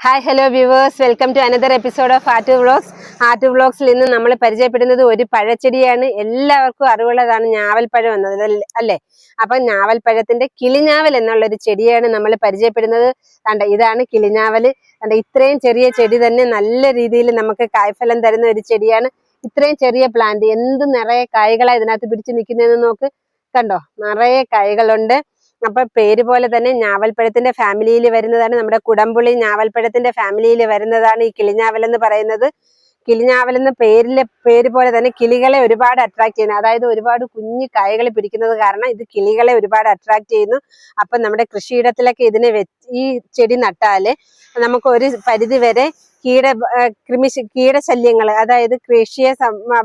Hi hello viewers welcome to another episode of art vlogs art വ്ളോഗ്സിൽ ഇന്ന് നമ്മൾ പരിചയപ്പെടുന്നത് ഒരു പഴച്ചെടിയാണ്. എല്ലാവർക്കും അറിവുള്ളതാണ് ഞാവൽപ്പഴം എന്നത് അല്ല- അപ്പൊ ഞാവൽപ്പഴത്തിന്റെ കിളിഞ്ഞാവൽ എന്നുള്ള ഒരു ചെടിയാണ് നമ്മൾ പരിചയപ്പെടുന്നത്. കണ്ട ഇതാണ് കിളിഞ്ഞാവൽ കണ്ട ഇത്രയും ചെറിയ ചെടി തന്നെ നല്ല രീതിയിൽ നമുക്ക് കായ്ഫലം തരുന്ന ഒരു ചെടിയാണ്. ഇത്രയും ചെറിയ പ്ലാന്റ് എന്ത് നിറയെ കായകളാണ് ഇതിനകത്ത് പിടിച്ചു നിൽക്കുന്നതെന്ന് നോക്ക്. കണ്ടോ? നിറയെ കായ്കളുണ്ട്. അപ്പൊ പേര് പോലെ തന്നെ ഞാവൽപ്പഴത്തിന്റെ ഫാമിലിയിൽ വരുന്നതാണ്. നമ്മുടെ കുടംപുളി ഞാവൽപ്പഴത്തിന്റെ ഫാമിലിയിൽ വരുന്നതാണ് ഈ കിളിഞ്ഞാവൽ എന്ന് പറയുന്നത്. കിളിഞ്ഞാവൽ എന്ന പേരിലെ പേര് പോലെ തന്നെ കിളികളെ ഒരുപാട് അട്രാക്ട് ചെയ്യുന്നു. അതായത് ഒരുപാട് കുഞ്ഞു കായകൾ പിടിക്കുന്നത് കാരണം ഇത് കിളികളെ ഒരുപാട് അട്രാക്ട് ചെയ്യുന്നു. അപ്പൊ നമ്മുടെ കൃഷിയിടത്തിലൊക്കെ ഇതിനെ ഈ ചെടി നട്ടാൽ നമുക്ക് ഒരു പരിധി വരെ കീട കൃമി കീടശല്യങ്ങൾ അതായത് കൃഷിയെ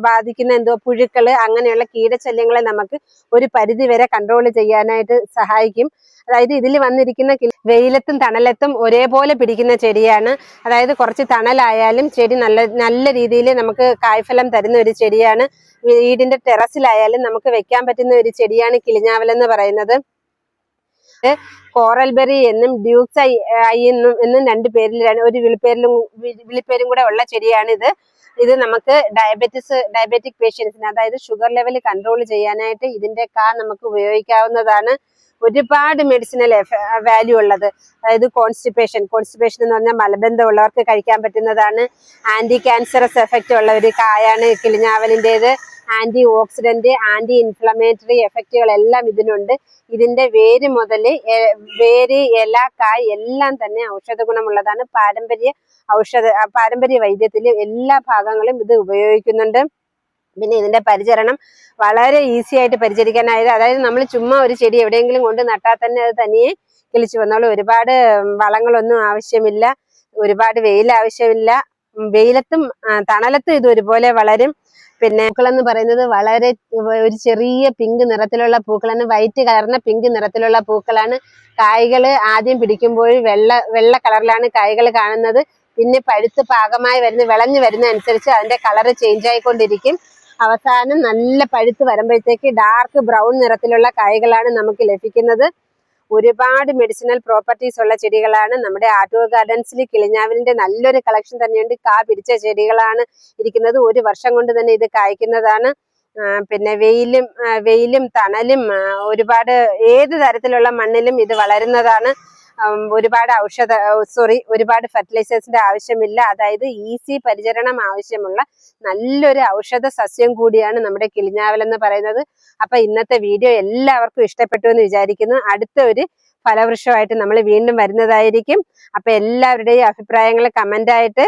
ബാധിക്കുന്ന എന്തോ പുഴുക്കൾ അങ്ങനെയുള്ള കീടശല്യങ്ങളെ നമുക്ക് ഒരു പരിധി വരെ കൺട്രോൾ ചെയ്യാനായിട്ട് സഹായിക്കും. അതായത് ഇതിൽ വന്നിരിക്കുന്ന വെയിലത്തും തണലത്തും ഒരേപോലെ പിടിക്കുന്ന ചെടിയാണ്. അതായത് കുറച്ച് തണലായാലും ചെടി നല്ല നല്ല രീതിയിൽ നമുക്ക് കായ്ഫലം തരുന്ന ഒരു ചെടിയാണ്. വീടിന്റെ ടെറസിലായാലും നമുക്ക് വെക്കാൻ പറ്റുന്ന ഒരു ചെടിയാണ് കിളിഞ്ഞാവൽ എന്ന് പറയുന്നത്. കോറൽ ബെറി എന്നും ഡ്യൂക്സ് ഐ എന്നും എന്നും രണ്ട് പേരിലാണ് ഒരു വിളിപ്പേരിലും വിളിപ്പേരും കൂടെ ഉള്ള ചെടിയാണ് ഇത്. ഇത് നമുക്ക് ഡയബറ്റിസ് ഡയബറ്റിക് പേഷ്യൻസിന് അതായത് ഷുഗർ ലെവൽ കൺട്രോൾ ചെയ്യാനായിട്ട് ഇതിന്റെ കാ നമുക്ക് ഉപയോഗിക്കാവുന്നതാണ്. ഒരുപാട് മെഡിസിനൽ വാല്യൂ ഉള്ളത്. അതായത് കോൺസ്റ്റിപ്പേഷൻ കോൺസ്റ്റിപ്പേഷൻ എന്ന് പറഞ്ഞാൽ മലബന്ധം ഉള്ളവർക്ക് കഴിക്കാൻ പറ്റുന്നതാണ്. ആന്റി ക്യാൻസറസ് എഫക്റ്റ് ഉള്ള ഒരു കായാണ് കിളിഞ്ഞാവലിന്റെത്. ആന്റി ഓക്സിഡന്റ് ആന്റി ഇൻഫ്ലമേറ്ററി എഫക്റ്റുകൾ എല്ലാം ഇതിനുണ്ട്. ഇതിന്റെ വേര് മുതൽ വേര് ഇല കായ് എല്ലാം തന്നെ ഔഷധ ഗുണമുള്ളതാണ്. പാരമ്പര്യ ഔഷധ പാരമ്പര്യ വൈദ്യത്തിൽ എല്ലാ ഭാഗങ്ങളും ഇത് ഉപയോഗിക്കുന്നുണ്ട്. പിന്നെ ഇതിന്റെ പരിചരണം വളരെ ഈസി ആയിട്ട് പരിചരിക്കാനായത് അതായത് നമ്മൾ ചുമ്മാ ഒരു ചെടി എവിടെയെങ്കിലും കൊണ്ട് നട്ടാൽ തന്നെ അത് തനിയെ കിളിച്ചു വന്നോളൂ. ഒരുപാട് വളങ്ങളൊന്നും ആവശ്യമില്ല. ഒരുപാട് വെയിൽ ആവശ്യമില്ല. വെയിലത്തും തണലത്തും ഇത് ഒരുപോലെ വളരും. പിന്നെ പൂക്കളെന്ന് പറയുന്നത് വളരെ ഒരു ചെറിയ പിങ്ക് നിറത്തിലുള്ള പൂക്കളാണ്. വൈറ്റ് കലർന്ന പിങ്ക് നിറത്തിലുള്ള പൂക്കളാണ്. കായ്കൾ ആദ്യം പിടിക്കുമ്പോൾ വെള്ള വെള്ള കളറിലാണ് കായ്കൾ കാണുന്നത്. പിന്നെ പഴുത്ത് പാകമായി വരുന്ന വിളഞ്ഞു വരുന്ന അനുസരിച്ച് അതിന്റെ കളറ് ചേഞ്ച് ആയിക്കൊണ്ടിരിക്കും. അവസാനം നല്ല പഴുത്ത് വരുമ്പോഴത്തേക്ക് ഡാർക്ക് ബ്രൗൺ നിറത്തിലുള്ള കായ്കളാണ് നമുക്ക് ലഭിക്കുന്നത്. ഒരുപാട് മെഡിസിനൽ പ്രോപ്പർട്ടീസ് ഉള്ള ചെടികളാണ് നമ്മുടെ ആർട്ടോ ഗാർഡൻസിൽ കിളിഞ്ഞാവിലിന്റെ നല്ലൊരു കളക്ഷൻ തന്നെയുണ്ട്. കാ പിടിച്ച ചെടികളാണ് ഇരിക്കുന്നത്. ഒരു വർഷം കൊണ്ട് തന്നെ ഇത് കായ്ക്കുന്നതാണ്. പിന്നെ വെയിലും വെയിലും തണലും ഒരുപാട് ഏത് തരത്തിലുള്ള മണ്ണിലും ഇത് വളരുന്നതാണ്. ഒരുപാട് ഔഷധ സോറി ഒരുപാട് ഫെർട്ടിലൈസേഴ്സിന്റെ ആവശ്യമില്ല. അതായത് ഈസി പരിചരണം ആവശ്യമുള്ള നല്ലൊരു ഔഷധ സസ്യം കൂടിയാണ് നമ്മുടെ കിളിഞ്ഞാവൽ എന്ന് പറയുന്നത്. അപ്പൊ ഇന്നത്തെ വീഡിയോ എല്ലാവർക്കും ഇഷ്ടപ്പെട്ടു എന്ന് വിചാരിക്കുന്നു. അടുത്ത ഒരു ഫലവൃക്ഷമായിട്ട് നമ്മൾ വീണ്ടും വരുന്നതായിരിക്കും. അപ്പൊ എല്ലാവരുടെയും അഭിപ്രായങ്ങൾ കമന്റ് ആയിട്ട്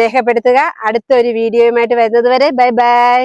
രേഖപ്പെടുത്തുക. അടുത്ത ഒരു വീഡിയോയുമായിട്ട് വരുന്നത് വരെ ബൈ ബൈ